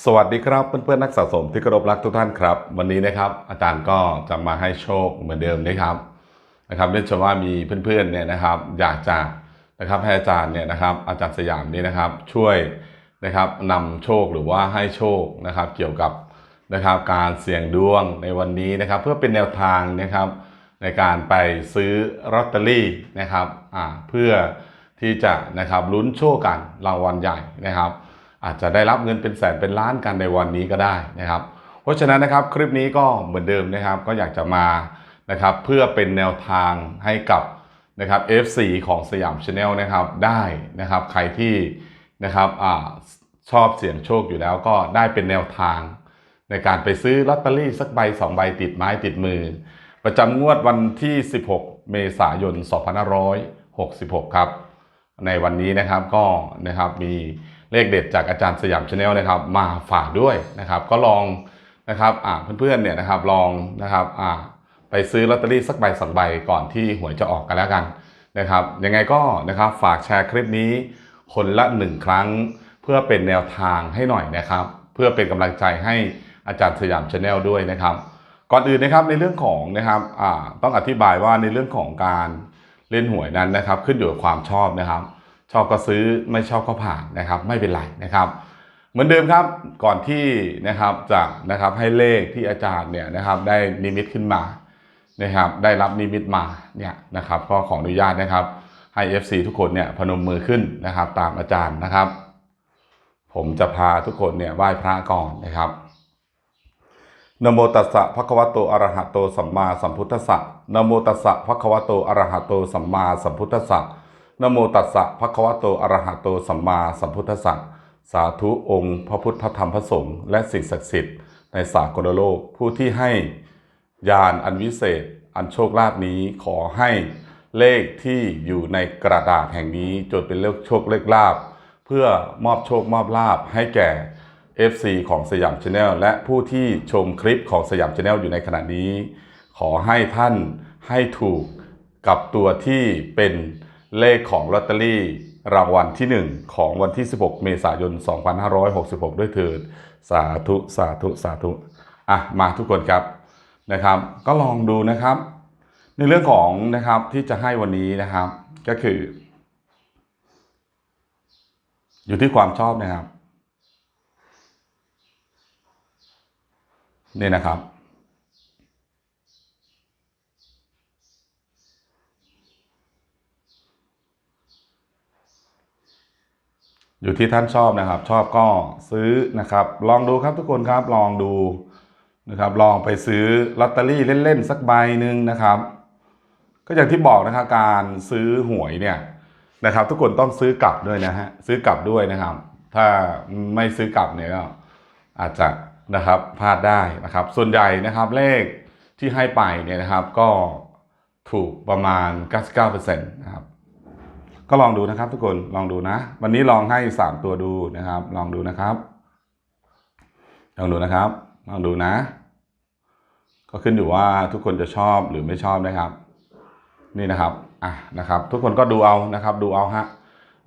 สวัสดีครับเพื่อนๆนักสะสมที่เคารพรักทุกท่านครับ วันนี้นะครับ อาจารย์ก็จะมาให้โชคเหมือนเดิมนะครับนะครับเนื่องจากว่ามีเพื่อนๆเนี่ยนะครับ อยากจะนะครับให้อาจารย์เนี่ยนะครับ อาจารย์สยามนี่นะครับ ช่วยนะครับนำโชคหรือว่าให้โชคนะครับ เกี่ยวกับนะครับ การเสี่ยงดวงในวันนี้นะครับ เพื่อเป็นแนวทางนะครับ ในการไปซื้อลอตเตอรี่นะครับอ่าเพื่อที่จะนะครับลุ้นโชคกันรางวัลใหญ่นะครับ อาจจะได้รับเงินเป็นแสนเป็นล้านกันในวันนี้ก็ได้นะครับ เพราะฉะนั้นนะครับคลิปนี้ก็เหมือนเดิมนะครับ ก็อยากจะมานะครับเพื่อเป็นแนวทางให้กับนะครับ FC ของสยามชาแนลนะครับได้นะครับใครที่นะครับอชอบเสี่ยงโชคอยู่แล้วก็ได้เป็นแนวทาง ในการไปซื้อลอตเตอรี่สักใบสองใบติดไม้ติดมือ ประจำงวดวันที่ 16 เมษายน 2566 ครับ ในวันนี้นะครับก็นะครับมี เลขเด็ดจากอาจารย์สยามชาแนลนะครับมาฝากด้วยนะครับ ก็ลองนะครับเพื่อนๆเนี่ยนะครับลองนะครับไปซื้อลอตเตอรี่สักใบสองใบก่อนที่หวยจะออกกันแล้วกันนะครับยังไงก็นะครับฝากแชร์คลิปนี้ คนละหนึ่งครั้ง เพื่อเป็นแนวทางให้หน่อยนะครับ เพื่อเป็นกำลังใจให้อาจารย์สยามชาแนลด้วยนะครับ ก่อนอื่นนะครับในเรื่องของนะครับต้องอธิบายว่าในเรื่องของการเล่นหวยนั้นนะครับ ขึ้นอยู่กับความชอบนะครับ ชอบก็ซื้อไม่ชอบก็ผ่านนะครับ ไม่เป็นไรนะครับ เหมือนเดิมครับก่อนที่นะครับจะนะครับให้เลขที่อาจารย์เนี่ยนะครับได้นิมิตขึ้นมานะครับ ได้รับนิมิตมาเนี่ยนะครับ ก็ขออนุญาตนะครับให้ FC ทุกคนเนี่ยพนมมือขึ้นนะครับ ตามอาจารย์นะครับ ผมจะพาทุกคนเนี่ยไหว้พระก่อนนะครับนโมตัสสะภะคะวะโตอะระหะโตสัมมาสัมพุทธัสสะนโมตัสสะภะคะวะโตอะระหะโตสัมมาสัมพุทธัสสะ นโมตัสสะภะคะวะโตอะระหะโตสัมมาสัมพุทธัสสะสาธุองค์ พระพุทธธรรมพระสงฆ์และสิ่งศักดิ์สิทธิ์ในสากลโลก ผู้ที่ให้ญาณอันวิเศษ อันโชคลาภนี้ขอให้เลขที่อยู่ในกระดาษแห่งนี้จนเป็นเลขโชคเลขลาภเพื่อมอบโชคมอบลาภให้แก่ FC ของสยามชาแนลและผู้ที่ชมคลิปของสยามชาแนลอยู่ในขณะนี้ ขอให้ท่านให้ถูกกับตัวที่เป็น เลขของลอตเตอรี่รางวัลที่ 1 ของวันที่ 16 เมษายน 2566 ด้วยเถิด สาธุ สาธุ สาธุ อะ มาทุกคนครับนะครับ ก็ลองดูนะครับ ในเรื่องของนะครับที่จะให้วันนี้นะครับ ก็คือ อยู่ที่ความชอบนะครับ นี่นะครับ อยู่ที่ท่านชอบนะครับ ชอบก็ซื้อนะครับ ลองดูครับทุกคนครับลองดูนะครับ ลองไปซื้อลอตเตอรี่เล่นๆสักใบหนึ่งนะครับ ก็อย่างที่บอกนะครับการซื้อหวยเนี่ยนะครับ ทุกคนต้องซื้อกลับด้วยนะฮะซื้อกลับด้วยนะครับ ถ้าไม่ซื้อกลับเนี่ยก็อาจจะนะครับพลาดได้นะครับ ส่วนใหญ่นะครับเลขที่ให้ไปเนี่ยนะครับก็ถูกประมาณ 99%นะครับ ก็ลองดูนะครับ ทุกคนลองดูนะ วันนี้ลองให้3ตัวดูนะครับ ลองดูนะครับ ลองดูนะครับ ลองดูนะ ก็ขึ้นอยู่ว่าทุกคนจะชอบหรือไม่ชอบนะครับ นี่นะครับอะนะครับ ทุกคนก็ดูเอานะครับ ดูเอาฮะ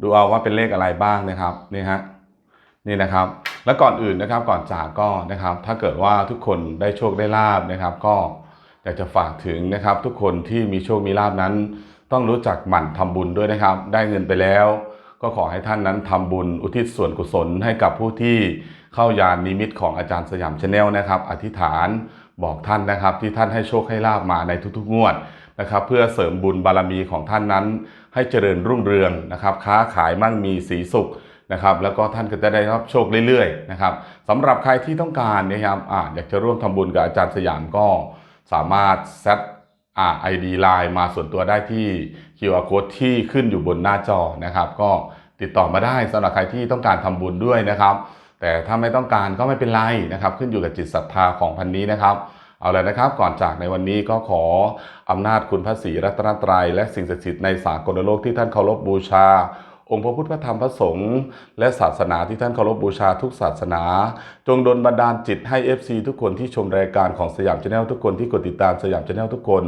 ดูเอาว่าเป็นเลขอะไรบ้างนะครับนี่ฮะนี่นะครับ แล้วก่อนอื่นนะครับก่อนจากก็นะครับ ถ้าเกิดว่าทุกคนได้โชคได้ลาบนะครับ ก็อยากจะฝากถึงนะครับ ทุกคนที่มีโชคมีลาบนั้น ต้องรู้จักหมั่นทำบุญด้วยนะครับ ได้เงินไปแล้ว ก็ขอให้ท่านนั้นทำบุญอุทิศส่วนกุศลให้กับผู้ที่เข้ายานนิมิตของอาจารย์สยามชาแนลนะครับ อธิษฐานบอกท่านนะครับ ที่ท่านให้โชคให้ลาบมาในทุกๆงวดนะครับ เพื่อเสริมบุญบารมีของท่านนั้น ให้เจริญรุ่งเรืองนะครับ ค้าขายมั่งมีสีสุขนะครับแล้วก็ท่านก็จะได้รับโชคเรื่อยๆนะครับสำหรับใครที่ต้องการนะครับออยากจะร่วมทำบุญกับอาจารย์สยามก็สามารถแซด ID Line มาส่วนตัวได้ที่ QR Code ที่ขึ้นอยู่บนหน้าจอนะครับ ก็ติดต่อมาได้สำหรับใครที่ต้องการทำบุญด้วยนะครับ แต่ถ้าไม่ต้องการก็ไม่เป็นไรนะครับ ขึ้นอยู่กับจิตศรัทธาของพันนี้นะครับเอาละนะครับก่อนจากในวันนี้ก็ขออำนาจคุณพระศรีรัตนตรัย และสิ่งศักดิ์สิทธิ์ในสากลโลกที่ท่านเคารพบูชา องค์พระพุทธพระธรรมพระสงฆ์และศาสนาที่ท่านเคารพบูชาทุกศาสนา จงดลบันดาลจิตให้ FC ทุกคนที่ชมรายการของสยามชาแนลทุกคนที่กดติดตามสยามชาแนลทุกคน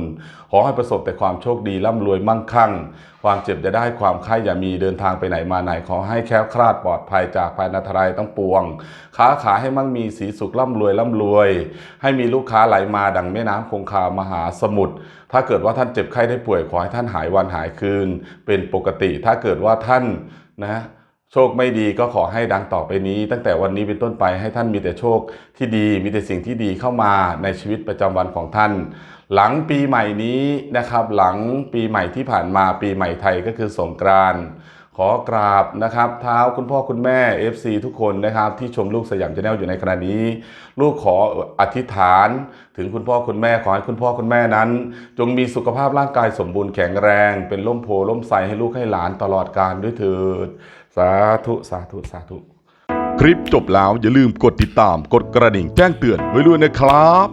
ขอให้ประสบแต่ความโชคดีร่ำรวยมั่งคั่ง ความเจ็บจะได้ความไข้อย่ามีเดินทางไปไหนมาไหนขอให้แค้วคลาดปลอดภัยจากภัยอันตรายต้องปวง ค้าขายให้มั่งมีสีสุขร่ำรวยร่ำรวย ให้มีลูกค้าไหลมาดังแม่น้ำคงคามหาสมุทรถ้าเกิดว่าท่านเจ็บไข้ได้ป่วยขอให้ท่านหายวันหายคืน เป็นปกติถ้าเกิดว่าท่านนะ โชคไม่ดีก็ขอให้ดังต่อไปนี้ ตั้งแต่วันนี้เป็นต้นไปให้ท่านมีแต่โชคที่ดี มีแต่สิ่งที่ดีเข้ามาในชีวิตประจำวันของท่าน หลังปีใหม่นี้นะครับ หลังปีใหม่ที่ผ่านมาปีใหม่ไทยก็คือสงกรานต์ขอกราบนะครับเท้าคุณพ่อคุณแม่ FC ทุกคนนะครับที่ชมลูกสยามชาแนลอยู่ในขณะนี้ ลูกขออธิษฐาน ถึงคุณพ่อคุณแม่ขอให้คุณพ่อคุณแม่นั้น จงมีสุขภาพร่างกายสมบูรณ์แข็งแรง เป็นล่มโพล่มไทรให้ลูกให้หลานตลอดกาลด้วยเถิด สาธุ สาธุ สาธุ คลิปจบแล้วอย่าลืมกดติดตาม กดกระดิ่งแจ้งเตือนไว้ด้วยนะครับ